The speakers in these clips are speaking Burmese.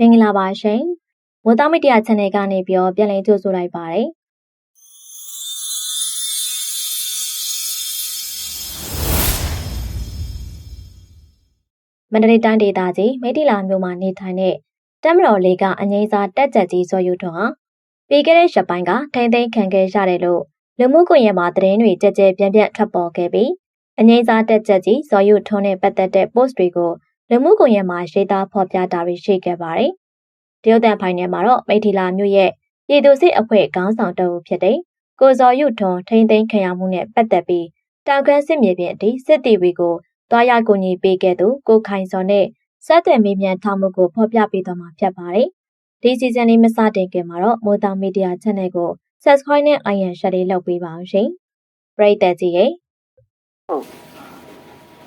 မင်္ဂလာပါရှင်မိုးသားမီဒီယာ channel ကနေပြီးတော့ပြန်လည်ကြိုဆိုလိုက်ပါတယ်မန္တလေးတိုင်းဒေသကြီးမိထီလာမြို့မှာနေထိုင်တဲ့တမတော်လေးကအငိမ့်စားတက်ကြက်ကြီးစော်ယူထွန်းဟာပြီးခဲ့တဲ့ရက်ပိုင်းကထိမ့်သိမ်းခံခဲ့ရတယ်လို့လူမှုကွန်ရက်မှာသတင်းတွေကြဲကြဲပြန့်ပြန့်ထွက်ပေါ်ခဲ့ပြီးအငိမ့်စားတက်ကြက်ကြီးစော်ယူထွန်းနဲ့ပတ်သက်တဲ့ post တွေကို လူမှုကွန်ရက်မှာရေးသားဖော်ပြတာတွေရှိခဲ့ပါတယ်။တရုတ်တန်ဖိုင်နယ်မှာတော့မိထီလာမြို့ရဲ့ပြည်သူစစ်အဖွဲ့ခေါင်းဆောင်တအုပ်ဖြစ်တဲ့ကိုဇော်ယုထွန်းထိမ့်သိမ်းခံရမှုနဲ့ပတ်သက်ပြီးတောင်ကန်းစစ်မြေပြင်အထိစစ်တီဗီကိုတွားရောက်ကူညီပေးခဲ့သူကိုခိုင်စော်နဲ့ဆက်သွယ်မေးမြန်းထားမှုကိုဖော်ပြပေးသွားမှာဖြစ်ပါတယ်။ဒီစီဇန်လေးမစတင်ခင်မှာတော့မိုးတောင်မီဒီယာ channel ကို subscribe နဲ့ iron share လေးလုပ်ပေးပါအောင်ရှင်။ပရိသတ်ကြီးရေ။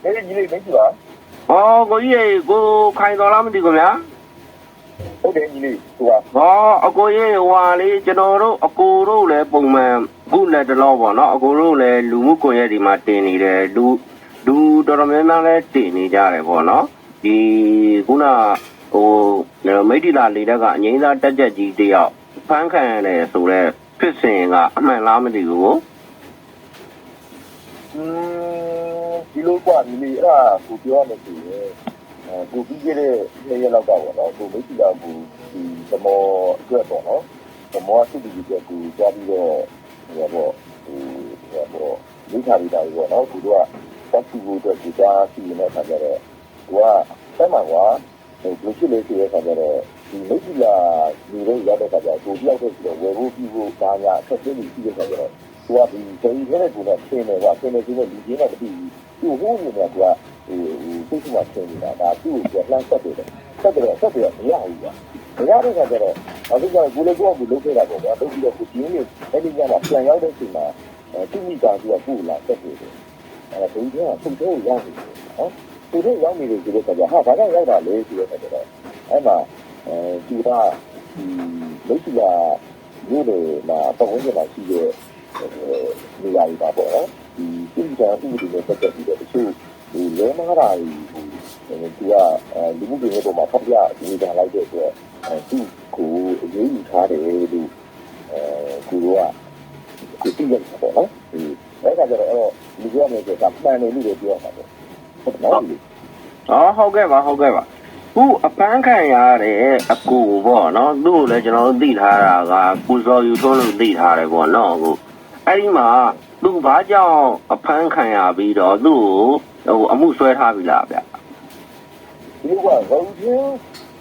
ဒီကြီးလေးမရှိပါ ဟောကိုကြီးရေကိုခိုင်တော်လားမသိဘူးဗျာ။ဟုတ်တယ်ကြီးလေးသူကဟောအကိုကြီးဟွာလေးကျွန်တော်တို့အကိုတို့လည်းပုံမှန်ခုလက်တလောပေါ့နော်အကိုတို့လည်းလူမှုကွန်ရက်ဒီမှာတင်နေတယ်လူလူတော်တော်များများလည်းတင်နေကြတယ်ပေါ့နော်ဒီခုနဟိုမိတ္တိလာလေးတက်ကအငိမ့်သားတက်ကြက်ကြီးတယောက်ဖမ်းခံရတယ်ဆိုတော့ဖြစ်စဉ်ကအမှန်လားမသိဘူးอืม ဒီလိုกว่าဒီလေးအဲ့ဒါကိုပြောရမယ်ဆိုရင်အဲကိုပြီးခဲ့တဲ့နေ့ရက်လောက်ကပေါ့နော်ကိုမိတ်ဆွေကကိုဒီသမောအတွက်ပေါ့နော်သမောစစ်တီကြီးကကိုကြားပြီးတော့ဟိုပေါ့ဟိုဟိုပေါ့မိသားစုတွေပေါ့နော်သူတို့ကပတ်သူကိုအတွက်ကိုကြားစီနေတဲ့အခါကျတော့ကိုကဆက်မှာကွာဟိုဘယ်ဖြစ်လဲဆိုတဲ့အခါကျတော့ဒီမိတ်ဆွေကလူတွေရောက်တဲ့အခါကျတော့ကိုပြောက်တဲ့ဆိုတော့ဝယ်ဖို့ပြီးဖို့ဒါညာအခက်အခဲတွေရှိတဲ့အခါကျတော့ သူကဒီဒေဒီနဲ့ကိုလည်းဆင်းနေကဆင်းနေပြီးတော့လူကြီးနဲ့တပည့်သူ့ဟိုးနေတယ်ကဟိုဟိုစိတ်ကဆင်းနေတာဒါသူ့ကိုပြန်ဆက်တယ်ဆက်တယ်ဆက်တယ်မရဘူးကမရတဲ့ခါကျတော့အခုကကိုလည်းကိုကကိုလုပ်ခဲ့တာပေါ့ကွာလုပ်ပြီးတော့ကိုကြီးနေအဲ့ဒီကမှပြန်ရောက်တဲ့အချိန်မှာသူ့မိသားစုကကိုလာဆက်တယ်အဲ့ဒါဒုတိယဆုံးတော့ရောက်နေတယ်နော်သူတို့ရောက်နေတယ်ဆိုတော့ကဟာဘာကြောင့်ရောက်တာလဲဆိုတော့ကျတော့အဲ့မှာအဲသူကဒီမိတ်ဆွေကမြို့တွေမှာပတ်ဝန်းကျင်မှာရှိတဲ့ နေရာတွေပါပေါ့နော်ဒီပြည်တော်ဥပဒေနဲ့ပတ်သက်ပြီးတော့တချို့ဒီလဲမားတာတွေဟိုသူကလူမှုတွေပေါ်မှာဖောက်ပြဝေဒနာလိုက်တဲ့အတွက်သူ့ကိုအရေးယူထားတယ်လို့အဲကိုကကိုသိရတယ်ပေါ့နော်ဒီအဲ့ဒါကြတော့အဲ့တော့လူပြောမယ်ဆိုတော့မှန်တယ်လို့ပြောတာပေါ့ဟုတ်နော်ဟောဟုတ်ကဲ့ပါဟုတ်ကဲ့ပါခုအပန်းခံရတဲ့အကူပေါ့နော်သူ့ကိုလည်းကျွန်တော်တို့သိထားတာကကုစော်ယူထုံးလို့သိထားတယ်ပေါ့နော်အခု အဲ့ဒီမှာသူဘာကြောင့်အဖမ်းခံရပြီးတော့သူ့ကိုဟိုအမှုဆွဲထားပြီလားဗျဒီကရုံချင်း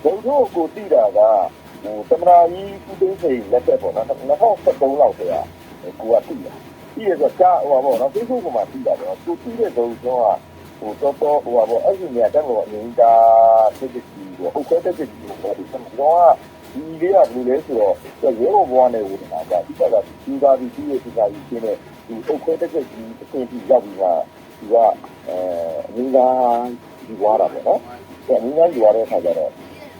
ရုံတို့ကိုသိတာကဟိုသမရာကြီးကုသိန်းစိန်လက်သက်ပေါ့နော်2013လောက်တည်းကကိုကသိတာသိရဆိုကြားဟိုပါပေါ့နော် Facebook ပေါ်မှာသိတာပေါ့သူသိတဲ့ဒုံကျောင်းကဟိုတော့တော့ဟိုပါပေါ့အဲ့ဒီနေရာတက်တော့အရင်ကစစ်စစ်ကြီးဟိုဟုတ်ကဲ့တက်စစ်ကြီးဟိုဒီစမတော့ ဒီလေးကဘယ်လိုလဲဆိုတော့ရဲဘော်ဘွားနဲ့ဝေဒနာကဒီကကဒီသာဒီဒီရဲ့ဒီသာဒီရှင်းတဲ့ဒီဟုတ်ကဲ့တက်စစ်ကြီးအဆင့်ကြီးရောက်ပြီးမှဒီကအဲအရင်ကဒီဝါတာပေါ့နော်အင်းငန်းယူရတဲ့အခါကျတော့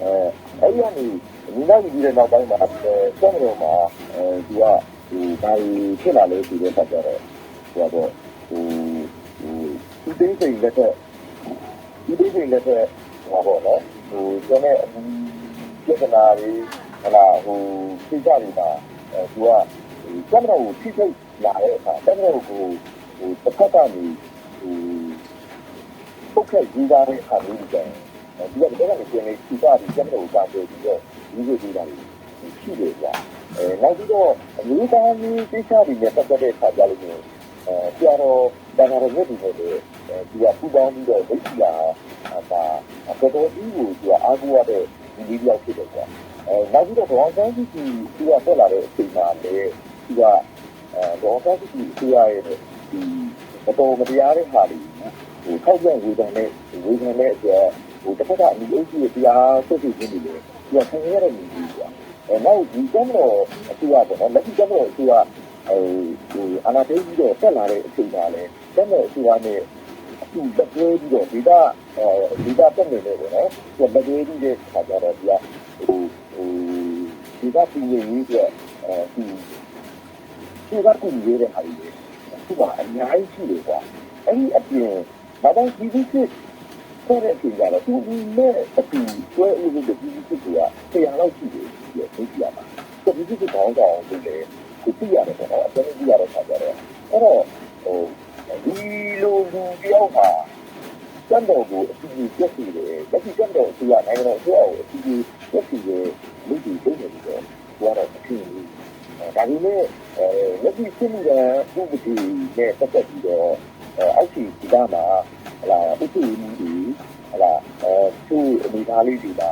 အဲအဲ့ဒီကနေညီမကြီးတဲ့နောက်ပိုင်းမှာအဲစက်ရုံမှာအဲဒီကဒီဒါဖြစ်လာလို့ဒီတဲ့အခါကျတော့ဟိုတော့ဟိုဟိုဒီသိစိန်လက်ထက်ဒီသိစိန်လက်ထက်ဟောပေါ့နော်ဟိုကျွန်တော် ပြဿနာတွေဟလာဟိုသိကြတွေမှာအဲသူကစက်ရုံကိုထိထိလာတဲ့အခါစက်ရုံကိုဟိုတစ်ခါကနေဟိုပုတ်ခက်ကြီးသားတဲ့အခါမျိုးကြတယ်ဒီကတည်းကနေပြန်နေစီတာဒီကျမ်းတော်ကိုပြီးတော့ဒီလိုဒီတာတွေရှိတယ်ကြာအဲနောက်ပြီးတော့အမျိုးသားမျိုးကိစ္စတွေနဲ့ပတ်သက်တဲ့အခါကြလို့မျိုးအဲဆရာတော်ဒါနာရမြတ်ဒီနဲ့ဒီကပူပေါင်းပြီးတော့ဒိဋ္ဌိယာဒါတော်တော်ကြီးကိုသူကအားကိုးရတဲ့ ဒီလေးယောက်ဖြစ်တယ်ကြာအဲနောက်ပြီးတော့ဒေါ်ဆန်းကြီးကြီးသူကဆက်လာတဲ့အချိန်မှာလေသူကအဲဒေါ်ဆန်းကြီးကြီးသူရရဲ့ဒီမတော်မတရားတဲ့ဟာတွေဟိုထောက်ပြန်ဝေဒနာနဲ့ဝေဒနာနဲ့အတွက်ဟိုတစ်ခါကအမျိုးကြီးရဲ့တရားဆွဆွချင်းတွေလေဒီကဆင်ရတဲ့လူကြီးကွာအဲနောက်ဒီကမ်းတော်အစိုးရပေါ့နော်လက်ရှိကမ်းတော်အစိုးရဟိုဟိုအနာသိပြီးတော့တက်လာတဲ့အချိန်ကလည်းကမ်းတော်အစိုးရနဲ့အခုလက်တွဲပြီးတော့ဒီကအဲဒီကတက်နေတယ်ပေါ့နော်ဒီလက်တွဲပြီးတဲ့ခါကျတော့ဒီကဟိုဟို ဒီကပြည်ရင်းကြီးကအဲဒီဒီကပြည်ရင်းတဲ့ဟာတွေဒီကအများကြီးရှိတယ်ကွာအဲ့ဒီအပြင်ဘာသာဒီဒီစစ်ဆက်တဲ့အချိန်ကျတော့သူနဲ့အတူတွဲဥပဒေပြည်သူ့စစ်က100လောက်ရှိတယ်ဒီလိုသိရမှာဆိုဒီဒီကောင်းကောင်းလုပ်တယ်ကိုသိရတယ်ပေါ့နော်အကျဉ်းသိရတဲ့ခါကျတော့အဲ့တော့ဟိုဒီလိုလူတယောက်ဟာ စံတော်ကိုအစီအစဉ်ပြည့်စုံတယ်လက်ရှိစံတော်ကိုရနိုင်ငံတော်အစိုးရကိုအစီအစဉ်ပြည့်စုံတယ်လူတွေလုပ်နေတယ်တော့ဘာတော့အဖြစ်ကြီးဒါပေမဲ့အဲလက်ရှိစစ်မှုတဲ့ဥပဒေနဲ့ပတ်သက်ပြီးတော့အောက်ခြေဒီကမှာဟလာဥပဒေမှုတွေဟလာအဲသူ့အနေသားလေးတွေက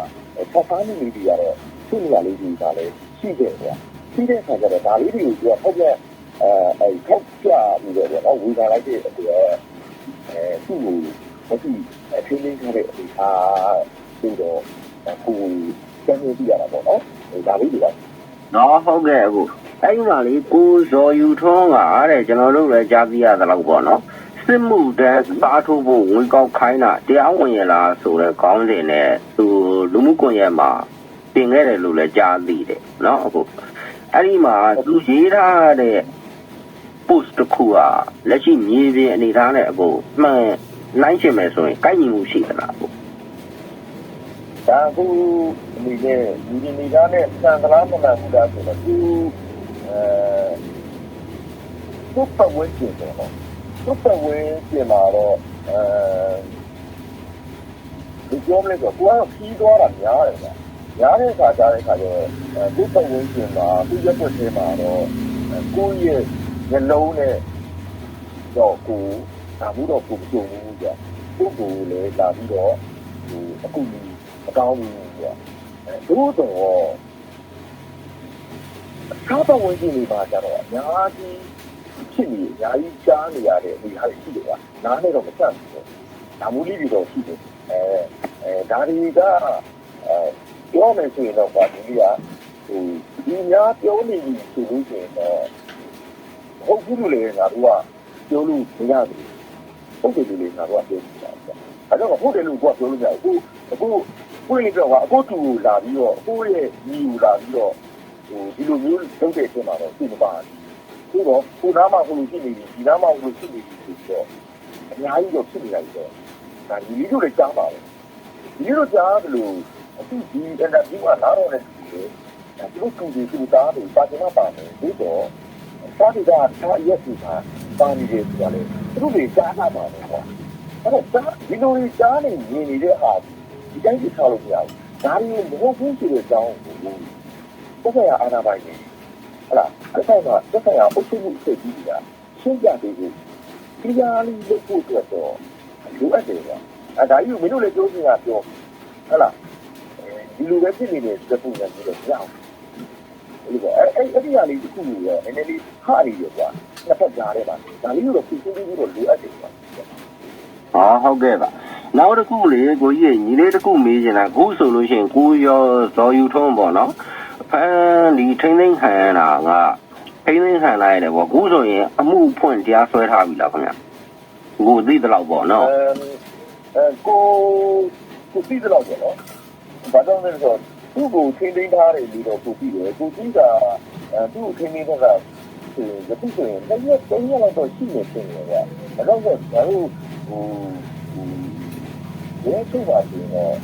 ဆက်ဖားနေနေကြရတော့သူ့နေရာလေးတွေကလည်းရှိတယ်ကွာရှိတဲ့အခါကျတော့ဒါလေးတွေကိုသူကဖောက်ပြအဲအဲဖောက်ပြပြီးတော့တော့ဝေဖန်လိုက်တဲ့အတွက်အဲသူ့ကို မရှိအထင်းထင်းထားတဲ့အနေအားပြီးတော့ကိုကျန်နေပြရတာပေါ့နော်ဒါလေးတွေကနော်ဟုတ်ကဲ့အခုအဲ့ဒီမှာလေကိုဇော်ယူထွန်းကတဲ့ကျွန်တော်တို့လည်းကြားသိရသလောက်ပေါ့နော်စစ်မှုတန်းစားထုတ်ဖို့ဝင်ကောက်ခိုင်းတာတရားဝင်ရလားဆိုတဲ့ခေါင်းစဉ်နဲ့သူလူမှုကွန်ရက်မှာတင်ခဲ့တယ်လို့လည်းကြားသိတယ်နော်အခုအဲ့ဒီမှာသူရေးထားတဲ့ post တစ်ခုကလက်ရှိမြေပြင်အနေထားနဲ့အခုမှန် နိုင်ရှင်မယ်ဆိုရင်ကိုက်ညီမှုရှိသလားအခုဒါကူအနေနဲ့ဒီဒီနေသားနဲ့စံသလားမမှန်ဘူးလားဆိုတော့သူအဲသူ့ပတ်ဝန်းကျင်ပေါ့နော်သူ့ပတ်ဝန်းကျင်မှာတော့အဲဒီပြောမလဲဆိုတော့ကိုကခီးသွားတာများတယ်ဗျာများတဲ့အခါကြားတဲ့အခါကျတော့သူ့ပတ်ဝန်းကျင်မှာသူ့ရက်ွက်ထဲမှာတော့ကိုယ့်ရဲ့ညလုံးနဲ့တော့ကို ဒါမှုတော့ကိုမကြုံဘူးကြာသူ့ကိုလည်းလာပြီးတော့ဟိုအခုဒီမကောင်းဘူးကြာအဲတို့တော့ကားပတ်ဝန်းကျင်တွေမှာကျတော့အများကြီးဖြစ်နေအများကြီးကြားနေရတဲ့ဒီဟာရှိတယ်ကနားနဲ့တော့မဆက်ဘူးဒါမူလေးတွေတော့ရှိတယ်အဲအဲဒါတွေကအဲပြောမယ်ဆိုရင်တော့ဗာဒီကဟိုဒီများပြောနေပြီဆိုလို့ရှိရင်တော့ဟုတ်ဘူးလို့လည်းငါတို့ကပြောလို့မရဘူး ဟုတ်တယ်လို့လည်းငါတို့ကပြောနေတာအဲတော့ဟုတ်တယ်လို့ကိုကပြောလို့မရဘူးအခုအခုကိုယ်တော့အခုတူလာပြီးတော့ကိုယ့်ရဲ့ညီကိုလာပြီးတော့ဟိုဒီလိုမျိုးလုပ်တဲ့အချိန်မှာတော့သိမပါဘူးဒါတော့ကိုနားမှာဟိုလိုရှိနေပြီဒီနားမှာဟိုလိုရှိနေပြီဆိုတော့အများကြီးတော့ဖြစ်နေလိုက်တော့ဒါဒီလိုလည်းကြားပါပဲဒီလိုကြားတယ်လို့အခုဒီအင်တာဗျူးကလာတော့လည်းဒီလိုသူတို့သူသားတွေပါချင်ပါမယ်ဒီတော့ စားတွေကစားရက်စီပါပါနေတယ်ဆိုတာလေသူတို့တွေကြားနာပါမယ်ကွာအဲ့တော့ကြားဒီလိုကြီးကြားနေမြင်နေတဲ့ဟာဒီတိုင်းကြီးထားလို့မရဘူးဒါရီမဟုတ်ဘူးဆိုတဲ့အကြောင်းကိုသက်ဆိုင်ရာအာဏာပိုင်တွေဟလာသက်ဆိုင်ရာသက်ဆိုင်ရာအုပ်ချုပ်မှုစိတ်ကြီးကရှင်းပြပေးဖို့ဒီကြားလေးလုပ်ဖို့အတွက်တော့လိုအပ်တယ်ကွာအဲဒါကြီးကိုမင်းတို့လည်းပြောနေတာပြောဟလာဒီလိုပဲဖြစ်နေတဲ့စပုံစံမျိုးတော့မရအောင်ဒီက အဲ့အဲ့ဒီဟာလေးတစ်ခုကိုရောနည်းနည်းလေးဟာနေရကွာနှစ်ဖက်ကြားထဲမှာဒါလေးကိုတော့ပြင်ဆင်ပြီးတော့လိုအပ်တယ်ကွာဟောဟုတ်ကဲ့ပါနောက်တစ်ခုလေကိုကြီးရဲ့ညီလေးတစ်ခုမေးချင်တာအခုဆိုလို့ရှိရင်ကိုရောဇော်ယူထုံးပေါ့နော်ဖန်ဒီထိမ့်သိမ့်ခံရတာကထိမ့်သိမ့်ခံလိုက်ရတယ်ပေါ့အခုဆိုရင်အမှုဖွင့်တရားစွဲထားပြီလားခင်ဗျကိုသိတဲ့လောက်ပေါ့နော်အဲကိုကိုသိတယ်လို့ပြောနော်ဘာကြောင့်လဲဆိုတော့ သူ့ကိုထိန်းသိမ်းထားတယ်လို့တော့ကိုသိတယ်ကိုသိတာအဲသူ့ကိုထိန်းသိမ်းတာကဆိုရင်ဒီဆိုရင်တရက်တရက်လောက်တော့ရှိနေတယ်ကွာဒါတော့ဆိုတော့ဟိုဟိုရဲချိုးပါဆိုတော့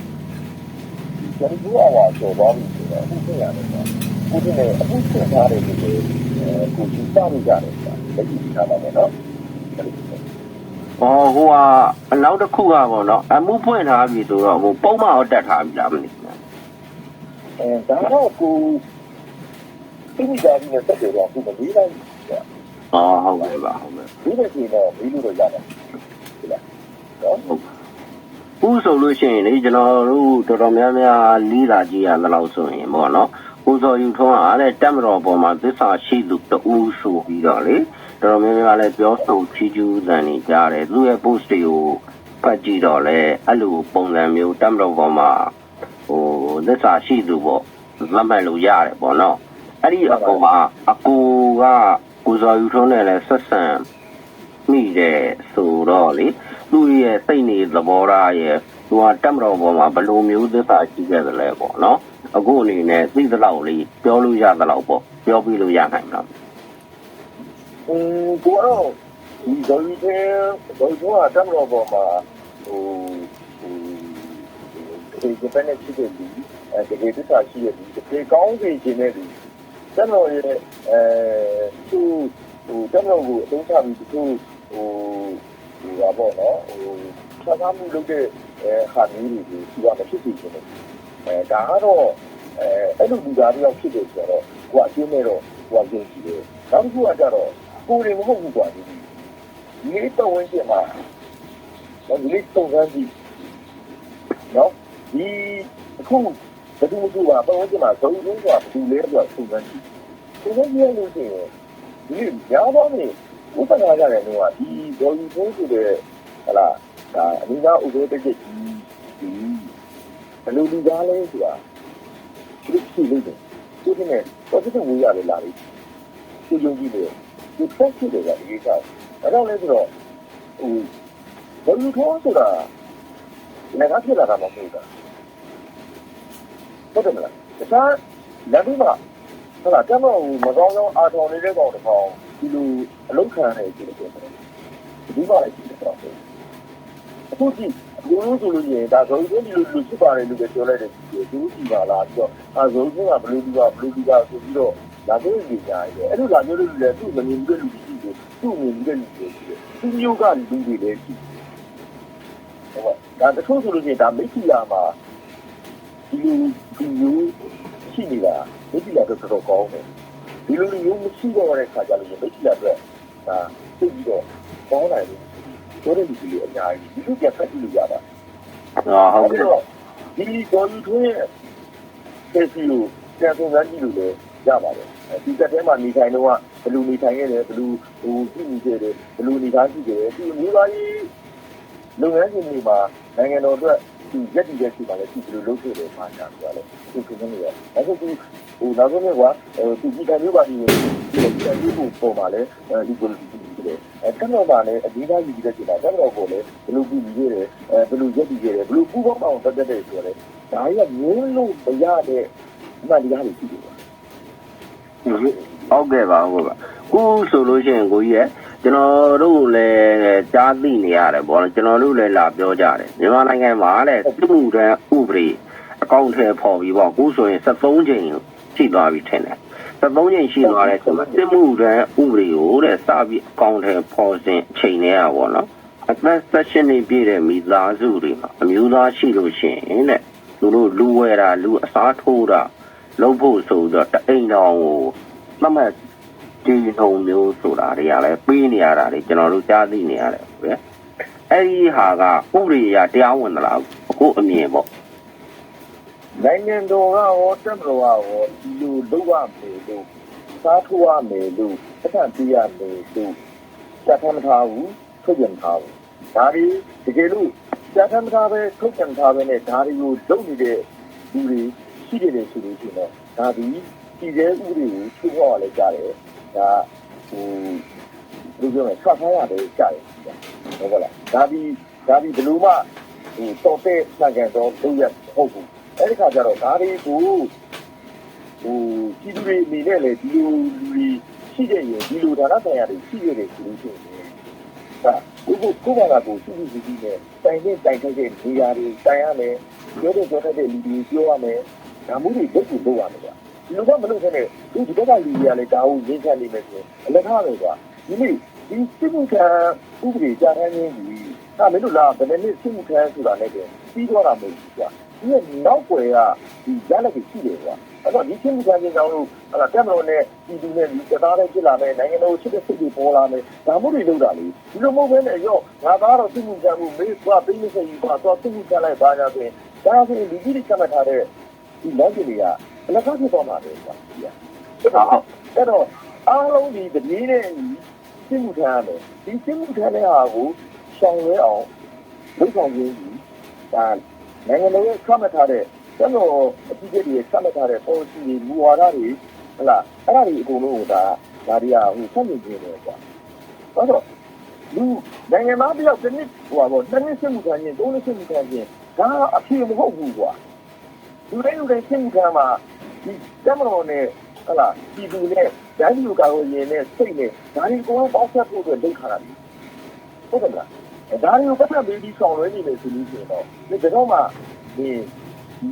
ကျွန်တော်ကဟာဆိုတော့ပြီဆိုတော့အခုသိရတယ်ကွာကိုဒီနဲ့အခုသိထားတယ်လို့ကိုကြည့်စားနေကြတယ်ကွာလက်ရှိထားပါမယ်နော်ဟောဟိုကအနောက်တစ်ခုကပေါ့နော်အမှုဖွင့်ထားပြီဆိုတော့ဟိုပုံမှန်တော့တက်ထားပြီလားမသိဘူး အဲဒါတော့ကိုသိမိတာဒီနဲ့ဆက်တယ်တော့ကိုမလေးလိုက်ဘူးကွာဟောဟုတ်ကဲ့ပါဟုတ်ကဲ့ဒီလိုရှိတော့ပြီးလို့တော့ရတယ်ဒီလားနော်ခုဆိုလို့ရှိရင်လေကျွန်တော်တို့တော်တော်များများလီးလာကြည့်ရသလောက်ဆိုရင်ပေါ့နော်ကိုစော်ယူထုံးကတဲ့တက်မတော်ပေါ်မှာသစ္စာရှိသူတူဆိုပြီးတော့လေတော်တော်များများလည်းပြောဆိုချီးကျူးသံနေကြတယ်သူ့ရဲ့ post တွေကိုဖတ်ကြည့်တော့လေအဲ့လိုပုံစံမျိုးတက်မတော်ပေါ်မှာ ဟိုသစ္စာရှိသူပေါ့လက်မှတ်လို့ရတယ်ပေါ့နော်အဲ့ဒီအပေါ်မှာအကူကကိုစော်ယူထုံးနဲ့လည်းဆက်ဆံမိတယ်ဆိုတော့လေသူ့ရဲ့စိတ်နေသဘောထားရဲ့သူကတက်မတော်ပေါ်မှာဘယ်လိုမျိုးသစ္စာရှိခဲ့သလဲပေါ့နော်အခုအနေနဲ့သိသလောက်လေးပြောလို့ရသလောက်ပေါ့ပြောပြလို့ရနိုင်မလားอืมကိုတော့ဒီဇော်ရီတဲ့ဇော်ရီကတမ်းတော့ပေါ်မှာဟို ဟိုဒီပန်းနဲ့ချစ်တဲ့လူအဲတကယ်တစ္ဆာရှိတဲ့ဒီတကယ်ကောင်းစေခြင်းတဲ့ဒီကျွန်တော်ရဲ့အဲသူဟိုကျွန်တော်ကိုအသုံးချပြီးသူဟိုဟိုပါပေါ့နော်ဟိုဆက်ကားမှုလုပ်တဲ့အဲခါမျိုးတွေကိုသူကမဖြစ်စေချင်ဘူးအဲဒါကတော့အဲအဲ့လိုလူသားတယောက်ဖြစ်တယ်ဆိုတော့ကိုကအကျိုးမဲ့တော့ကိုကယုံကြည်တယ်နောက်တစ်ခုကကြတော့ကိုယ်တွေမဟုတ်ဘူးကွာဒီဒီလေးတော့ဝင်ရှင်မှာဒီလေးတုံစမ်းကြည့်နော် ဒီအခုဘယ်သူမှကပတ်ဝန်းကျင်မှာဇုံရင်းဆိုတာဘယ်သူလဲဆိုတာစုံစမ်းကြည့်စုံစမ်းကြည့်လို့ရှိရင်ဒီညာဘောနေဥပဒေကြတယ်တော့ဒီဇုံရင်းဆိုတဲ့ဟလာဒါအမိသားဥပဒေတက်ကြီးဒီဘယ်လိုလူသားလဲဆိုတာဒီရှိလို့တယ်ဒီနေ့ positive ဝေးရတယ်လားလေသူယုံကြည်တယ်ဒီ fact ဖြစ်တယ်ကဒီကိစ္စအဲ့တော့လဲဆိုတော့ဟိုဘယ်လိုထောဆိုတာငါကဖြစ်လာတာမဟုတ်ဘူး ဟုတ်တယ်မလားတခြားလက်ပြီးမှဟလာတမန်မကောင်းအောင်အာထောင်နေတဲ့ကောင်တစ်ကောင်ဒီလိုအလုခံရတယ်ဒီလိုပြောတယ်ဒီမှာလည်းဒီလိုပြောတယ်အခုကြည့်လူလူဆိုလို့ရှိရင်ဒါဇုံကျင်းဒီလိုလူဖြစ်ပါတယ်လို့ပြောလိုက်တယ်ဒီလိုဒီပါလားပြီးတော့အာဇုံကျင်းကဘလူးဒီပါဘလူးဒီပါဆိုပြီးတော့လာလို့နေကြတယ်အဲ့လိုလာမျိုးလို့လည်းသူ့မမြင်ဘူးတဲ့လူကြီးတွေသူ့မြင်ဘူးတဲ့လူတွေရှိတယ်သူမျိုးကလူတွေလည်းရှိတယ်ဟုတ်ပါဒါတချို့ဆိုလို့ရှိရင်ဒါမိတ်ဆွေလာမှာ ဒီလိုဒီမျိုးရှိနေတာမိတ်ဆွေလာတော့တော်တော်ကောင်းတယ်ဒီလိုမျိုးမရှိတော့တဲ့ခါကြလို့မိတ်ဆွေလာတော့ဒါသိပြီးတော့ကောင်းတယ်လို့ပြောတဲ့လူတွေအများကြီးဒီလိုပြတ်ဖက်လို့ရတာဟောဟုတ်ကဲ့ဒီဒေါ်ယူထွေးရဲ့ဆက်စီကိုပြန်ဆုံးစမ်းကြည့်လို့လည်းရပါတယ်ဒီတက်ထဲမှာနေထိုင်တော့ဘလူနေထိုင်ခဲ့တယ်ဘလူဟိုကြည့်နေခဲ့တယ်ဘလူနေသားကြည့်ခဲ့တယ်ဒီမျိုးသားကြီးလုပ်ငန်းရှင်တွေမှာနိုင်ငံတော်အတွက် ဒီရက်တည်ရက်ရှိပါလေဒီလိုလုပ်ခဲ့တယ်မှာညာဆိုတော့သူကလည်းရအခုဒီဟိုနောက်ဆုံးကဟိုသူကြည့်တယ်မျိုးပါဒီဒီတက်ပြီးပုံပေါ်မှာလေဒီကိုဒီလေအဲတနော်ပါလေအဒီသားယူပြီးတဲ့ချိန်မှာတနော်ကိုလေဘလူပြီးပြီးရတယ်အဲဘလူရက်တည်ခဲ့တယ်ဘလူပူပေါင်းအောင်တက်တဲ့ဆိုတော့လေဒါကြီးကမျိုးလို့မရတဲ့အမှန်တရားတွေရှိတယ်ဟုတ်ကဲ့ပါဟုတ်ကဲ့ပါခုဆိုလို့ရှိရင်ကိုကြီးရဲ့ ကျွန်တော်တို့လည်းကြားသိနေရတယ်ဗောနော်ကျွန်တော်တို့လည်းလာပြောကြတယ်မြန်မာနိုင်ငံမှာတဲ့ပြည်မှုတန်းဥပဒေအကောင့်ထဲပေါ်ပြီးပေါ့ခုဆိုရင်73ချိန်ရှိသွားပြီထင်တယ်73ချိန်ရှိသွားတဲ့ဆိုတော့ပြည်မှုတန်းဥပဒေကိုတဲ့စပြီးအကောင့်ထဲပေါ်စဉ်အချိန်နဲ့อ่ะဗောနော်အသက်16နှစ်ပြည့်တဲ့မိသားစုတွေမှာအမျိုးသားရှိလို့ရှိရင်တဲ့သူတို့လူဝဲတာလူအစားထိုးတာလုပ်ဖို့ဆိုတော့တအိမ်တော်ကိုသတ်မှတ် ဒီထုံမျိုးဆိုတာတွေကလည်းပေးနေရတာတွေကျွန်တော်တို့ကြားသိနေရတယ်ဗျာအဲ့ဒီဟာကဥပဒေအရတရားဝင်သလားအခုအမြင်ပေါ့နိုင်ငံတော်ကရောတက်မတော်ကရောဒီလိုလုပ်ရမယ်လို့စားထိုးရမယ်လို့အထက်ပြရမယ်လို့စက်ထမထားဘူးထုတ်ပြန်ထားဘူးဒါဒီတကယ်လို့စက်ထမထားပဲထုတ်ပြန်ထားပဲနဲ့ဒါတွေကိုလုပ်နေတဲ့လူတွေရှိတယ်လေဆိုလို့ရှိရင်တော့ဒါဒီဒီကျဲဥပဒေကိုချိုးဖောက်ရလဲကြတယ် ဒါဟိုဘယ်လိုပြောမလဲဆက်ထားရတယ်ကြတယ်ဟုတ်ကဲ့လားဒါဒီဒါဒီဘယ်လိုမှဟိုတော့တဲ့စံကန်တော့လုပ်ရဟုတ်ဘူးအဲ့ဒီခါကျတော့ဒါတွေကိုဟိုပြည်သူတွေအနေနဲ့လည်းဒီလိုလူတွေရှိတဲ့ရင်ဒီလိုဒါနဆိုင်ရာတွေရှိရတယ်ဆိုလို့ရှိရင်ဒါကိုကိုကိုဘာကကိုစုစုစည်းစည်းနဲ့တိုင်တဲ့တိုင်ထိုက်တဲ့နေရာတွေတိုင်ရမယ်ပြောတဲ့ပြောတတ်တဲ့လူတွေပြောရမယ်ဒါမျိုးတွေလုပ်ကိုလုပ်ရမယ်ကွာ ဒီလိုကမလုပ်ခဲ့နဲ့ဒီဒီဘက်ကလူတွေကလည်းဒါကိုရင်းချက်နေမယ်ဆိုရင်အလက်ထားမယ်ကွာဒီနေ့ဒီစစ်မှုထမ်းဥပဒေကြားထမ်းခြင်းကြီးဒါမင်းတို့လားဘယ်နဲ့စစ်မှုထမ်းဆိုတာနဲ့ပြီးတော့တာမဟုတ်ဘူးကွာဒီနောက်ွယ်ကဒီရလက်ကြီးရှိတယ်ကွာအဲ့တော့ဒီချင်းမှုခံခြင်းကြောင့်လို့ဟလာတက်မလို့နဲ့ဒီဒီနဲ့ဒီတရားတွေဖြစ်လာမယ်နိုင်ငံတော်ချစ်တဲ့စိတ်တွေပေါ်လာမယ်ဒါမှမဟုတ်လို့တာလေဒီလိုမဟုတ်ဘဲနဲ့ရော့ငါသားတော့သိမှုခံမှုမေးသွားပြီးမစိတ်ကြီးသွားသွားသိမှုခံလိုက်ပါကြဆိုရင်ဒါဆိုရင်ဒီကြီးတွေကမှတ်ထားတဲ့ဒီလက်ကြီးတွေက အလကားဖြစ်သွားမှာပဲကွာဒီကအဲ့တော့အားလုံးဒီတတိနဲ့သိမှုခံရတယ်ဒီသိမှုခံတဲ့ဟာကိုရှောင်လဲအောင်လုပ်ဆောင်ခြင်းဒီဒါနိုင်ငံတော်ရဲ့ဆက်မှတ်ထားတဲ့ကျွန်တော်အကြည့်တွေဆက်မှတ်ထားတဲ့ policy တွေမူဝါဒတွေဟလာအဲ့ဒါတွေအကုန်လုံးကိုဒါဒါတွေကဟိုဆက်နေခြင်းတွေကွာဆိုတော့လူနိုင်ငံသားတယောက်တစ်နှစ်ဟိုပါပေါ့တစ်နှစ်စစ်မှုခံခြင်းသုံးနှစ်စစ်မှုခံခြင်းဒါအဖြစ်မဟုတ်ဘူးကွာလူတိုင်းလူတိုင်းစစ်မှုခံမှာ ဒီတမတော်နဲ့ဟလာပြည်သူနဲ့ဒိုင်းလူကာကိုရင်နဲ့စိတ်နဲ့ဒါတွေအကုန်လုံးပေါင်းစပ်ဖို့အတွက်လုပ်ထားတာဟုတ်တယ်မလားဒါတွေကိုပတ်သက်ပြီးပြီးဆောင်လွှဲနေတယ်ဆိုလို့ရှိရင်တော့ဒီကတော့မှဒီဒီ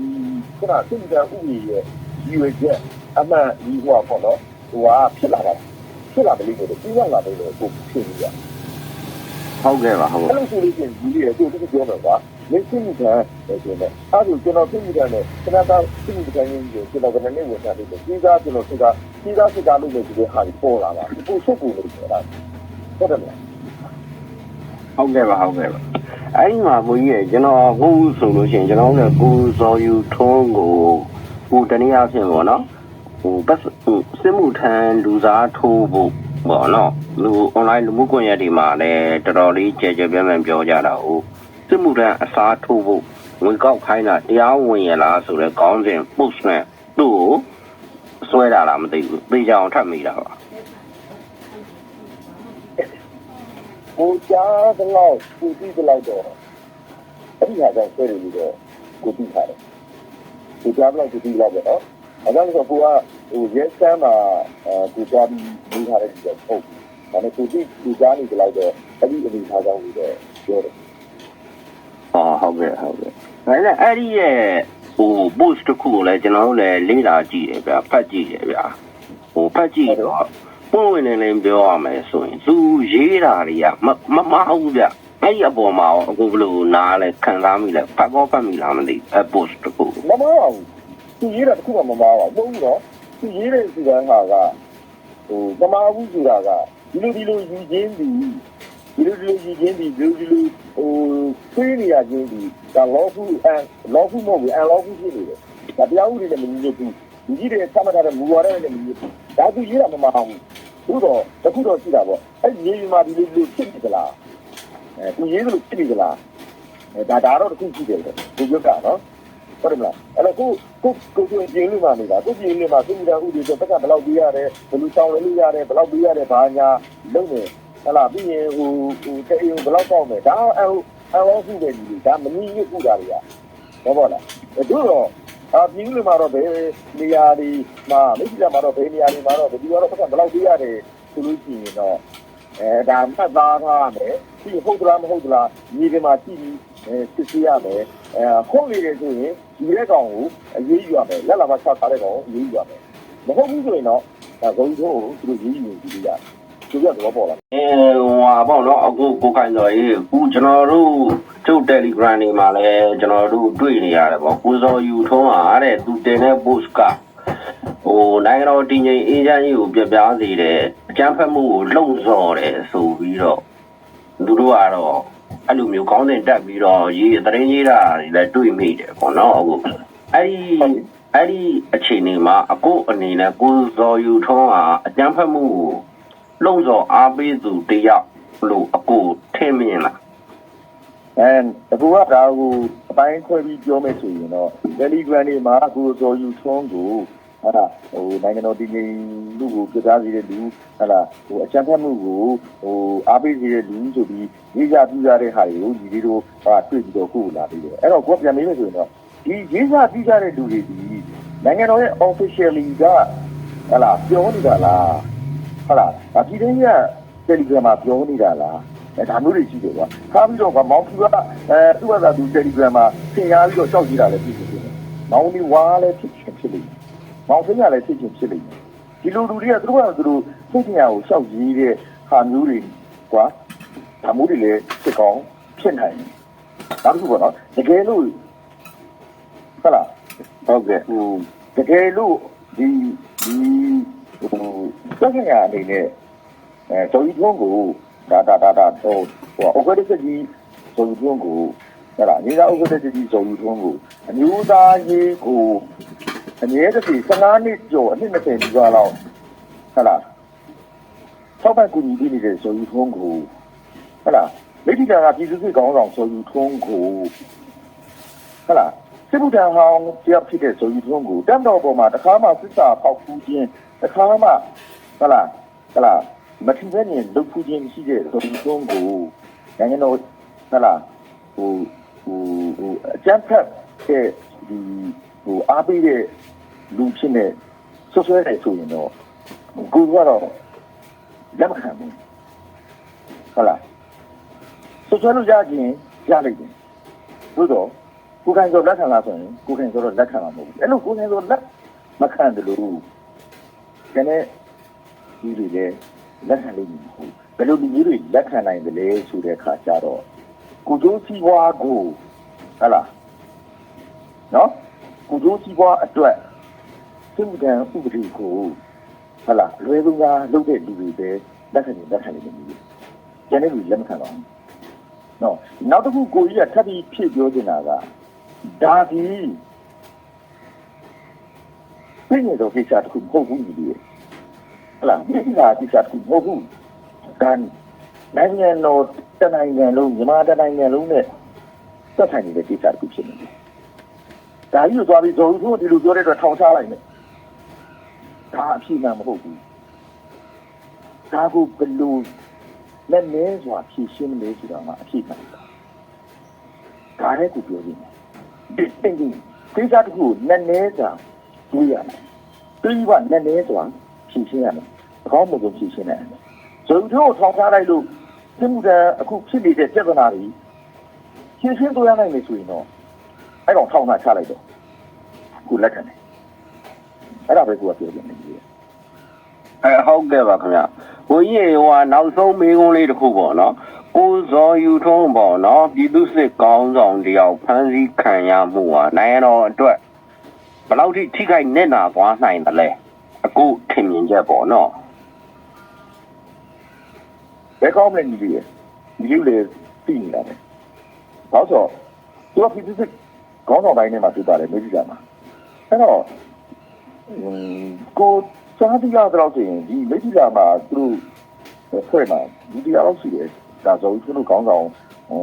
ခုနစိတ်ဓာတ်ဥပဒေရဲ့ဒီဝချက်အမှန်ဒီဟောပေါ့နော်ဟိုကဖြစ်လာတာဖြစ်လာတယ်လို့ပြီးရလာတယ်လို့ကိုဖြစ်နေရ ဟုတ်ကဲ့ပါဟုတ်အဲ့လိုဆိုလို့ရှိရင်ဒီလေကိုသူပြောမှာကမင်းစိတ်ဓာတ်ဆိုတော့အဲ့ဒါကျွန်တော်စိတ်ဓာတ်နဲ့ခဏတာစိတ်ဓာတ်ရင်းကိုကျွန်တော်ကနေဝင်တာလို့ပြီးသားကျွန်တော်စိတ်ကပြီးသားစိတ်ကလို့လည်းဒီဟာကြီးပေါ်လာတာဒီပုစုပ်ကိုလို့ပြောတာဟုတ်တယ်မလားဟုတ်ကဲ့ပါဟုတ်ကဲ့ပါအဲ့ဒီမှာဘုန်းကြီးရဲ့ကျွန်တော်အခုဆိုလို့ရှိရင်ကျွန်တော်လည်းကိုဇော်ယူထုံးကိုဟိုတနည်းအားဖြင့်ပေါ့နော်ဟိုပတ်ဟိုစစ်မှုထမ်းလူစားထိုးဖို့ ပေါ့နော်လူ online လူမှုကွန်ရက်တွေမှာလည်းတော်တော်လေးကြဲကြဲပြန့်ပြန့်ပြောကြတာဟုတ်စစ်မှုထမ်းအစားထိုးဖို့ဝင်ကောက်ခိုင်းတာတရားဝင်ရလားဆိုတော့ခေါင်းစဉ် post နဲ့သူ့ကိုဆွဲတာလားမသိဘူးသိကြအောင်ထပ်မိတာပါကိုကြားသလောက်ကိုကြည့်သလောက်တော့အဲ့ဒီဟာကြောင့်ဆွဲနေလို့တော့ကိုကြည့်ထားတယ်ကိုကြားသလောက်ကိုကြည့်လောက်ပဲနော် အဲဒါဆိုကိုကဟိုရဲစမ်းမှာအဲကိုကြားပြီးနေထားတဲ့ဒီတော့ဟုတ်ဒါနဲ့ကိုကြည့်ကိုကြားနေသလောက်တော့အဲ့ဒီအနေထားကြောင့်လို့တော့ပြောတယ်အော်ဟုတ်ကဲ့ဟုတ်ကဲ့ဒါနဲ့အဲ့ဒီရဲ့ဟို post တစ်ခုကိုလည်းကျွန်တော်တို့လည်းလေ့လာကြည့်တယ်ဗျာဖတ်ကြည့်တယ်ဗျာဟိုဖတ်ကြည့်တော့ပုံဝင်နေနေပြောရမယ်ဆိုရင်သူရေးတာတွေကမမမဟုတ်ဘူးဗျအဲ့ဒီအပေါ်မှာရောအခုဘယ်လိုနားလဲခံစားမိလဲဖတ်ကောဖတ်မိလားမသိဘူးအဲ့ post တစ်ခုမမအောင် သူရေးတာတခုမှမမအောင်ဘူးဘူးနော်သူရေးတဲ့စီကံဟာကဟိုမမဘူးဆိုတာကဒီလိုဒီလိုယူချင်းဒီဒီလိုဒီလိုယူချင်းဒီဒီလိုဒီလိုဟိုသွေးနေရချင်းဒီဒါလောဖူအန်လောဖူမဟုတ်ဘူးအန်လောဖူဖြစ်နေတယ်ဒါတရားဥပဒေနဲ့မညီညွတ်ဘူးဒီကြီးတွေသတ်မှတ်ထားတဲ့မူဝါဒနဲ့မညီညွတ်ဘူးဒါသူရေးတာမမအောင်ဘူးသို့တော့တခုတော့ရှိတာပေါ့အဲ့ဒီရေးမှာဒီလိုဒီလိုဖြစ်နေကြလားအဲသူရေးလို့ဖြစ်နေကြလားအဲဒါဒါတော့တခုရှိတယ်ဒီရုပ်ကနော် ဟုတ်တယ်မလားအဲ့တော့ကိုကိုကိုကိုပြင်းလို့မှနေတာကိုပြင်းလို့မှသူ့မိသားဥတွေဆိုဘက်ကဘယ်လောက်ပေးရတယ်ဘယ်လိုဆောင်လဲလို့ရတယ်ဘယ်လောက်ပေးရတယ်ဘာညာလုပ်နေဟလာပြီးရင်ဟိုဟိုတဲ့ရင်ဘယ်လောက်ပေါက်မယ်ဒါအဟိုအဟောခုပဲဒီဒါမနီးရခုတာတွေကဘောပေါ့လားအဲ့တို့တော့အာပြင်းလို့မှတော့ဘယ်နေရာဒီမှာမိတ်ကမှာတော့ဘယ်နေရာဒီမှာတော့ဒီကတော့ဘက်ကဘယ်လောက်ပေးရတယ်ဆိုလို့ရှိရင်တော့အဲဒါမှတ်သားထားရမယ်ဒီဟုတ်သလားမဟုတ်သလားညီဒီမှာကြည့်ပြီးအဲ စစ်ဆေးရမယ်အဲဟုတ်နေတယ်ဆိုရင်ဒီရက်ကောင်ကိုအရေးယူရမယ်လက်လာမချထားတဲ့ကောင်ကိုအရေးယူရမယ်မဟုတ်ဘူးဆိုရင်တော့ဒါဂုံထုံးကိုသူတို့ရေးယူကြည့်ရတယ်သူကတော့ပေါ်လာအဲဟိုဟာပေါ့နော်အခုကိုခိုင်တော်ရေးအခုကျွန်တော်တို့ကျုပ် Telegram တွေမှာလည်းကျွန်တော်တို့တွေ့နေရတယ်ပေါ့ကိုစောယူထုံးတာတဲ့သူတင်တဲ့ post ကဟိုနိုင်ငံတော်တည်ငြိမ်အေးချမ်းရေးကိုပြပြစေတဲ့အကြမ်းဖက်မှုကိုလှုံ့ဆော်တယ်ဆိုပြီးတော့သူတို့ကတော့ အဲ့လိုမျိုးကောင်းတဲ့တက်ပြီးတော့ရေးသတင်းရေးတာတွေလည်းတွေ့မိတယ်ပေါ့နော်အခုအဲ့ဒီအဲ့ဒီအခြေအနေမှာအခုအနေနဲ့ကိုစောယူထုံးကအကြမ်းဖက်မှုကိုလုံစော်အားပေးသူတယောက်လို့အကိုထင်မြင်လားအဲအခုကဒါကိုအပိုင်းခွဲပြီးပြောမယ်ဆိုရင်တော့ Telegram တွေမှာအခုစော်ယူထုံးကိုဟာဟို နိုင်ငံတော်တည်ငြိမ်လူကိုပြကားစီတဲ့လူဟာလာဟိုအချမ်းဖတ်မှုကိုဟို အားပေးစီတဲ့လူဆိုပြီး ရေးကြပြကြတဲ့ဟာတွေကို ညီလေးတို့ဟာတွေ့ပြီးတော့ ကိုယ်လာပြီးတော့အဲ့တော့ ကိုယ်ပြန်မေးလို့ဆိုရင်တော့ ဒီရေးကြပြကြတဲ့လူတွေဒီနိုင်ငံတော်ရဲ့ officially ကဟာလာပြောနေတာလားဟာလာဒါပြည်ထောင်စု Telegram မှာ ပြောနေတာလားအဲဒါမျိုးတွေရှိတယ်ကွာထားပြီးတော့ကမောင်သူကအဲသူ့ဘာသာသူ Telegram မှာသင်ရပြီးတော့ကြောက်ကြည့်တာလည်း ဖြစ်ဖြစ်တယ် မောင်ဒီဝါလည်း ဖြစ်ဖြစ်ဖြစ်လိမ့်မော င်စင်းကလည်းဖြစ်ဖြစ်ဖြစ်လိမ့်ဒီလိုလူတွေကသူတို့ကသူတို့စိတ်ညာကိုရှောက်ကြီးတဲ့ဟာမျိုးတွေကွာဒါမျိုးတွေလည်းဖြစ်ကောင်းဖြစ်နိုင်တယ်ဒါမှမဟုတ်ပေါ့နော်တကယ်လို့ဟုတ်လားဟုတ်ကဲ့ဟိုတကယ်လို့ဒီဒီဟိုစက်ညာအနေနဲ့အဲတော်ကြီးထုံးကိုဒါဒါဒါဒါဟိုဟိုအော်ဂရက်ကြီးတော်ကြီးထုံးကိုအဲ့ဒါနေသားအော်ဂရက်ကြီးတော်ကြီးထုံးကိုအမျိုးသားရေးကို အနည်းတစ်စီ15နှစ်ကျော်အနှစ်20ကျော်လောက်ဟုတ်လားဆောက်ပတ်ကူညီပေးနေတဲ့တော်ကြီးထုံးကိုဟုတ်လားမိတိတာကပြည်သူ့စစ်ကောင်းဆောင်တော်ကြီးထုံးကိုဟုတ်လားစစ်မှုထမ်းဟောင်းတယောက်ဖြစ်တဲ့ဇော်ယူထုံးကိုတမ်တော်ပေါ်မှာတခါမှစစ်စာပေါက်ဖူးခြင်းတခါမှဟလာဟလာမထင်တဲ့နေလုတ်ဖူးခြင်းရှိတဲ့ဇော်ယူထုံးကိုနိုင်ငံတော်ဟလာဟိုဟိုဟိုအကြမ်းဖက်တဲ့ဒီဟိုအားပေးတဲ့ လူဖြစ်နေဆွဆွဲတယ်ဆိုရင်တော့ကိုကတော့လက်မခံဘူးဟလာဆွဆွဲလို့ရခြင်းရလိုက်တယ်သို့တော့ကိုကိုခိုင်ဆိုလက်ခံလားဆိုရင်ကိုခိုင်ဆိုတော့လက်ခံမှာမဟုတ်ဘူးအဲ့လိုကိုခိုင်ဆိုလက်မခံတယ်လို့ကျန်တဲ့ဒီတွေလည်းလက်ခံလို့မဟုတ်ဘယ်လိုလူမျိုးတွေလက်ခံနိုင်တယ်လဲဆိုတဲ့အခါကျတော့ကိုကျိုးစီးပွားကိုဟလာနော်ကိုကျိုးစီးပွားအတွက် စိတ်ကံဥပဒေကိုဟလာလွယ်ကူကလုပ်တဲ့လူတွေပဲလက်ခံနေလက်ခံနေတယ်မျိုးကျန်တဲ့လူလက်မခံတော့ဘူးနော်နောက်တစ်ခုကိုကြီးကထပ်ပြီးဖြည့်ပြောနေတာကဒါဒီပြည့်နေတော့ကိစ္စတစ်ခုမဟုတ်ဘူးဒီဟလာဒီကိစ္စကိစ္စတစ်ခုမဟုတ်ဘူးကန်နိုင်ငံတော်တနိုင်ငံလုံးမြန်မာတနိုင်ငံလုံးနဲ့သက်ဆိုင်နေတဲ့ကိစ္စတစ်ခုဖြစ်နေတယ်ဒါကြီးကိုသွားပြီးဇော်ဦးတို့ဒီလိုပြောတဲ့အတွက်ထောင်ချလိုက်မယ် ဒါအဖြစ်မှမဟုတ်ဘူးဒါကိုဘယ်လိုလက်နေစွာဖြည့်ရှင်းမလဲဆိုတာမှအဖြစ်မှန်ဒါလည်းကိုပြောနေတယ်ဒီတင်ကြီးကိစ္စတစ်ခုလက်နေစွာတွေးရမယ်ပြီးတော့လက်နေစွာဖြည့်ရှင်းရမယ်အကောင်းဆုံးဖြည့်ရှင်းရတယ်ဇော်ဦးတို့ထောင်ချလိုက်လို့သမှုတအခုဖြစ်နေတဲ့ပြဿနာတွေဖြည့်ရှင်းသွားရနိုင်မယ်ဆိုရင်တော့အဲ့တော့ထောင်ချချလိုက်တော့ကိုလက်ခံတယ် အဲ့ဒါပဲကိုကပြောနေတယ်အဲဟုတ်ကဲ့ပါခင်ဗျဘုန်းကြီးဟိုကနောက်ဆုံးမေးခွန်းလေးတစ်ခုပေါ့နော်ကိုဇော်ယူထုံးပေါ့နော်ပြည်သူစစ်ကောင်းဆောင်တယောက်ဖမ်းဆီးခံရမှုဟာနိုင်ငံတော်အတွက်ဘယ်လောက်ထိထိခိုက်နေနာသွားနိုင်တယ်လဲအခုထင်မြင်ချက်ပေါ့နော်ဘယ်ကောင်းမလဲညီလေးညီလေးလည်းသိနေတာပဲ။ဘာလို့ဆိုတော့သူကပြည်သူစစ်ခေါင်းဆောင်တိုင်းနဲ့မှတွေ့ပါတယ်မေးကြည့်ကြမှာ။အဲ့တော့ ကိုစားတိရတော့ဆိုရင်ဒီမေးကြည့်ကြမှာသူတို့ဖွဲ့မှာဒီတရားလောက်ရှိတယ်။ဒါဆိုသူတို့ခေါင်းဆောင်ဟို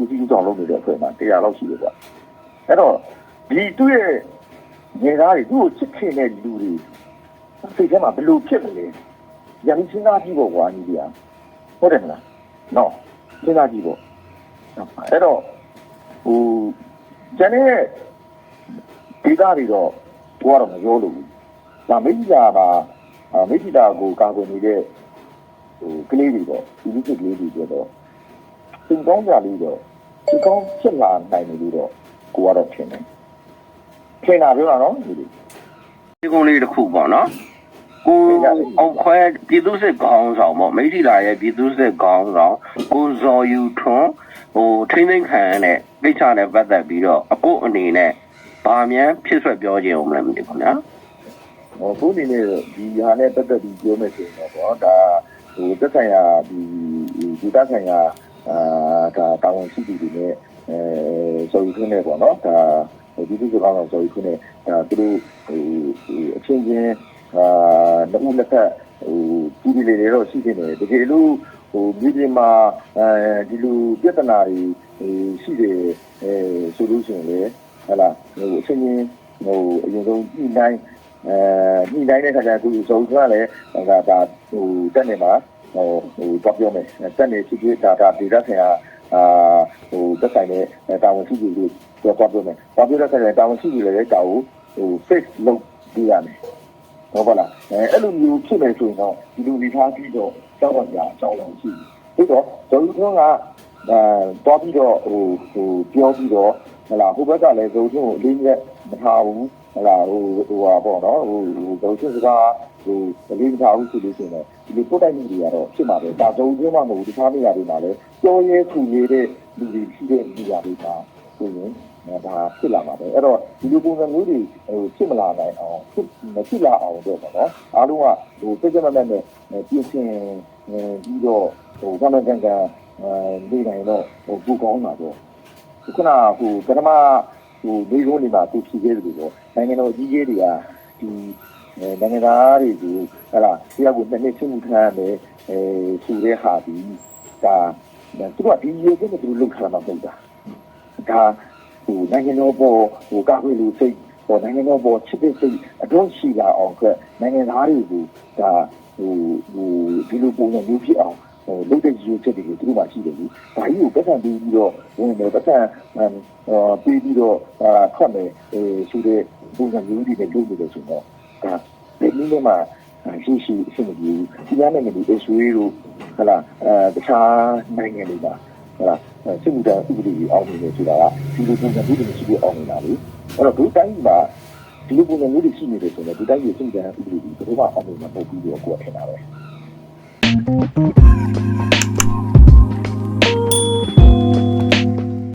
ဦးစီးကြောင်လုပ်နေတဲ့ဖွဲ့မှာတရားလောက်ရှိတယ်ကွာ။အဲ့တော့ဒီသူ့ရဲ့နေသားတွေသူ့ကိုချစ်ခင်တဲ့လူတွေစိတ်ထဲမှာဘယ်လိုဖြစ်မလဲ။ရန်စဉ်းစားကြည့်ဖို့ကွာညီလေး။ဟုတ်တယ်မလားနော်စဉ်းစားကြည့်ပေါ့အဲ့တော့ဟိုကျန်တဲ့ဒေတာတွေတော့ ကိုကတော့မပြောလို့ဘူးဒါမိစ္ဆာမှာမိစ္ဆာကိုကာကွယ်နေတဲ့ဟိုကလေးတွေတော့ဒီလိုကလေးတွေတော့သင်ကောင်းကြလေးတော့ဒီကောင်းဖြစ်လာနိုင်တယ်လို့တော့ကိုကတော့ထင်တယ်ထင်တာပြောတာနော်ဒီလိုဒီကုန်းလေးတစ်ခုပေါ့နော်ကိုအောင်ခွဲပြည်သူစစ်ကောင်းဆောင်ပေါ့မိထီလာရဲ့ပြည်သူစစ်ကောင်းဆောင်ကိုဇော်ယူထွန်းဟိုထိမ့်သိမ့်ခံရတဲ့ကိစ္စနဲ့ပတ်သက်ပြီးတော့အခုအနေနဲ့ ဗာမြန်ဖြစ်ဆွက်ပြောခြင်းအောင်လည်းမသိဘူးနော်ဟိုခုနေနေဒီဟာနဲ့ပတ်သက်ပြီးပြောမယ်ဆိုရင်တော့ပေါ့ဒါဟိုသက်ဆိုင်ရာဒီဒီသက်ဆိုင်ရာအာဒါတာဝန်ရှိသူတွေနဲ့အဲဆိုယူခွင့်နဲ့ပေါ့နော်ဒါဒီဒီကောင်တော့ဆိုယူခွင့်နဲ့ဒါသူတို့ဟိုအချင်းချင်းအာနှစ်ဦးနှစ်ဖက်ဟိုပြည်ပြည်လေးတွေတော့ရှိနေတယ်တကယ်လို့ဟိုပြည်ပြည်မှာအဲဒီလိုပြဿနာတွေရှိတယ်အဲဆိုလို့ရှိရင်လေ ဟလာဟိုအချင်းချင်းဟိုအရင်ဆုံးဒီတိုင်းအဲညှိနှိုင်းတဲ့ခါကျသူစုံသွားလဲဒါဒါဟိုတက်နေမှာဟိုဟိုတော့ပြောမယ်တက်နေဖြစ်ဖြစ်ဒါဒါဒေတာဆင်ဟာအာဟိုတက်ဆိုင်တဲ့တာဝန်ရှိသူတွေတော့ပြောမယ်။ဘာပြောတဲ့ခါကျတာဝန်ရှိသူတွေလည်းတာကိုဟို fix လုပ်ပြရမယ်။ဟုတ်ပါလား။အဲအဲ့လိုမျိုးဖြစ်နေဆိုရင်တော့ဒီလိုနေထားပြီးတော့ကြောက်ရအကြောင်းလည်းရှိတယ်။ဒါတော့ဇော်လူထွန်းကအဲတော့ပြီးတော့ဟိုဟိုပြောပြီးတော့ ဟလာဟိုဘက်ကလည်းဇော်ထွန်းကိုအလေးနဲ့မထားဘူးဟလာဟိုဟိုဟာပေါ့နော်ဟိုဟိုဇော်ထွန်းစကားဟိုအလေးမထားဘူးဆိုလို့ရှိရင်ဒီလိုပို့တိုက်မှုတွေကတော့ဖြစ်မှာပဲဒါဇော်ထွန်းမှမဟုတ်ဘူးတခြားနေရာတွေမှာလည်းကြောရဲထူနေတဲ့လူတွေရှိတဲ့နေရာတွေမှာဆိုရင်ဒါဖြစ်လာမှာပဲအဲ့တော့ဒီလိုပုံစံမျိုးတွေဟိုဖြစ်မလာနိုင်အောင်ဖြစ်မဖြစ်လာအောင်တော့ပေါ့နော်အားလုံးကဟိုစိတ်ကြမမဲ့နဲ့ပြင်ဆင်ပြီးတော့ဟိုကမ္ဘာကန်ကန်အဲနေနိုင်တော့ဟိုပူကောင်းတာတော့ ခုနကဟိုပထမဟိုဒီကုန်းဒီမှာသူဖြည့်ခဲ့တယ်လို့တော့နိုင်ငံတော်အကြီးကြီးတွေကဒီနိုင်ငံသားတွေကိုဟလာတရားကိုနှစ်နှစ်ချင်းမှုထားရတယ်အဲသူတဲ့ဟာဒီဒါသူကဒီရေကနဲ့သူလုံခါမှာမဟုတ်တာဒါဟိုနိုင်ငံတော်ပေါ်ဟိုကာကွယ်လူစိတ်ဟိုနိုင်ငံတော်ပေါ်ချစ်တဲ့စိတ်အတွန်းရှိလာအောင်ကနိုင်ငံသားတွေကိုဒါဟိုဟိုဒီလိုပုံစံမျိုးဖြစ်အောင်ဟို လုပ်တဲ့ရည်ရွယ်ချက်တွေကိုသူတို့မှရှိတယ်လေ။ဒါကြီးကိုပတ်စံပြီးပြီးတော့ဝင်တယ်ပတ်စံအာပြီးပြီးတော့အာထွက်မယ်အဲဆိုတဲ့ပုံစံမျိုးတွေနဲ့လုပ်နေတယ်ဆိုတော့ဒါဒီနည်းမှာရှိရှိအဆင်ပြေဒီကနေ့ဒီအဆွေးတို့ဟလာအဲတခြားနိုင်ငံတွေပါဟလာစစ်မှုထမ်းဥပဒေကြီးအောင်နေတယ်ဆိုတာကဒီလိုပုံစံမျိုးတွေရှိပြီးအောင်နေတာလေအဲ့တော့ဒီတိုင်းမှာဒီလိုပုံစံမျိုးတွေရှိနေတယ်ဆိုတော့ဒီတိုင်းရဲ့စစ်မှုထမ်းဥပဒေကြီးဘယ်တော့မှအောင်နေမှာမဟုတ်ဘူးလို့ကိုယ်ထင်တာပဲ